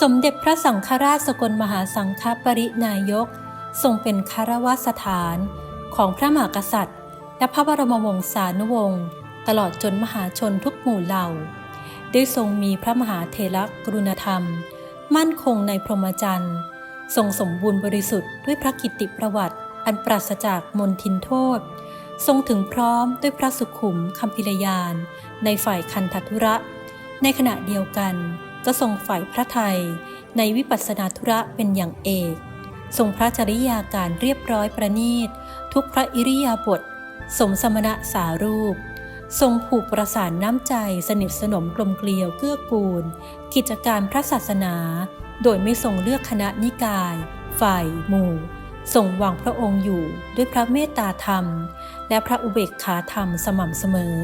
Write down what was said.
สมเด็จพระสังฆราชสกลมหาสังฆปรินายก ทรงเป็นคารวะสถานของพระมหากษัตริย์ และพระบรมวงศานุวงศ์ตลอดจนมหาชนทุกหมู่เหล่า ได้ทรงมีพระมหาเถรกรุณธรรม มั่นคงในพรหมจรรย์ ทรงสมบูรณ์บริสุทธิ์ด้วยพระกิตติประวัติ อันปราศจากมนทินโทษ ทรงถึงพร้อมด้วยพระสุขุมคำพิรยาน ในฝ่ายคันธทุระ ในขณะเดียวกันก็ทรงฝ่ายพระไทยในวิปัสสนาธุระเป็นอย่างเอกทรงพระจริยาการเรียบร้อยประณีต ทุกพระอิริยาบถสมสมณะสารูป ทรงผูกประสานน้ำใจสนิทสนมกลมเกลียวเกื้อกูล กิจการพระศาสนา โดยไม่ทรงเลือกคณะนิกาย ฝ่าย หมู่ทรงวางพระองค์อยู่ด้วยพระเมตตาธรรม และพระอุเบกขาธรรมสม่ำเสมอ